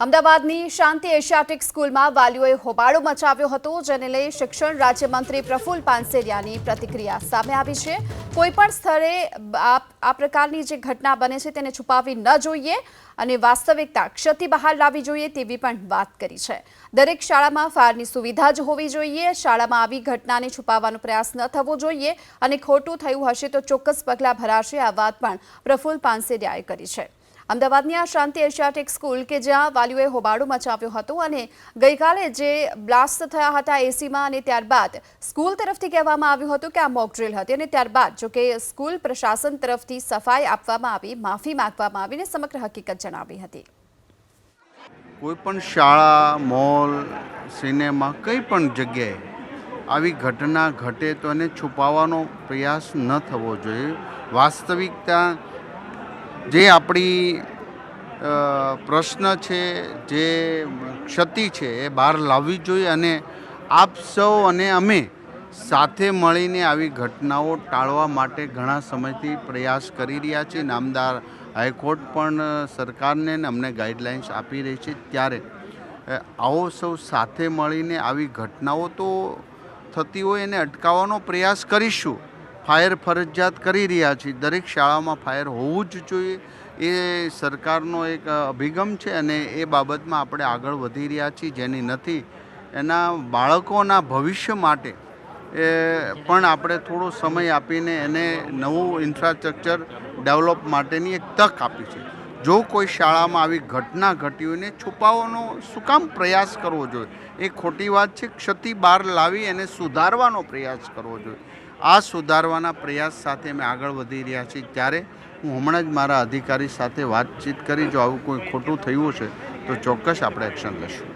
અમદાવાદની શાંતિ એશિયાટિક સ્કૂલમાં વાલીઓએ હોબાળો મચાવ્યો હતો, જેને લઈ શિક્ષણ રાજ્યમંત્રી પ્રફુલ્લ પાનસેરિયાની પ્રતિક્રિયા સામે આવી છે. કોઈપણ સ્થળે આ પ્રકારની જે ઘટના બને છે, તેને છુપાવી ન જોઈએ અને વાસ્તવિકતા ક્ષતિ બહાર લાવવી જોઈએ તેવી પણ વાત કરી છે. દરેક શાળામાં ફાયરની સુવિધા જ હોવી જોઈએ, શાળામાં આવી ઘટનાને છુપાવવાનો પ્રયાસ ન થવો જોઈએ અને ખોટું થયું હશે તો ચોક્કસ પગલાં ભરાશે આ વાત પણ પ્રફુલ્લ પાનસેરિયાએ કરી છે. અમદાવાદની આ શાંતિ એશિયાટિક સ્કૂલ કે જ્યાં વાલીઓએ હોબાળો મચાવ્યો હતો અને ગઈકાલે જે બ્લાસ્ટ થયા હતા એસીમાં અને ત્યારબાદ સ્કૂલ તરફથી કહેવામાં આવ્યું હતું કે આ મોકડ્રીલ હતી અને ત્યારબાદ જો કે સ્કૂલ પ્રશાસન તરફથી સફાઈ આપવામાં આવી, માફી માંગવામાં આવી અને સમગ્ર હકીકત જણાવી હતી. કોઈ પણ શાળા, મોલ, સિનેમા કંઈ પણ જગ્યાએ આવી ઘટના ઘટે તો એને છુપાવવાનો પ્રયાસ ન થવો જોઈએ. વાસ્તવિકતા જે આપણી પ્રશ્ન છે, જે ક્ષતિ છે, એ બહાર લાવવી જોઈએ અને આપ સૌ અને અમે સાથે મળીને આવી ઘટનાઓ ટાળવા માટે ઘણા સમયથી પ્રયાસ કરી રહ્યા છીએ. નામદાર હાઈકોર્ટ પણ સરકારને અમને ગાઈડલાઇન્સ આપી રહી છે. ત્યારે આવો સૌ સાથે મળીને આવી ઘટનાઓ તો થતી હોય, એને અટકાવવાનો પ્રયાસ કરીશું. ફાયર ફરજિયાત કરી રહ્યા છીએ દરેક શાળામાં ફાયર હોવું જ જોઈએ. એ સરકારનો એક અભિગમ છે અને એ બાબતમાં આપણે આગળ વધી રહ્યા છીએ, જેની નથી. એના બાળકોના ભવિષ્ય માટે, એ પણ આપણે થોડો સમય આપીને એને નવું ઇન્ફ્રાસ્ટ્રક્ચર ડેવલપ માટેની એક તક આપી છે. જો કોઈ શાળામાં આવી ઘટના ઘટી હોય ને છુપાવવાનો શું કામ પ્રયાસ કરવો જોઈએ? એ ખોટી વાત છે. ક્ષતિ બહાર લાવી એને સુધારવાનો પ્રયાસ કરવો જોઈએ. આ સુધારવાના પ્રયાસ સાથે અમે આગળ વધી રહ્યા છીએ. ત્યારે હું હમણાં જ મારા અધિકારી સાથે વાતચીત કરી, જો આવું કોઈ ખોટું થયું હશે, તો ચોક્કસ આપણે એક્શન લઈશું.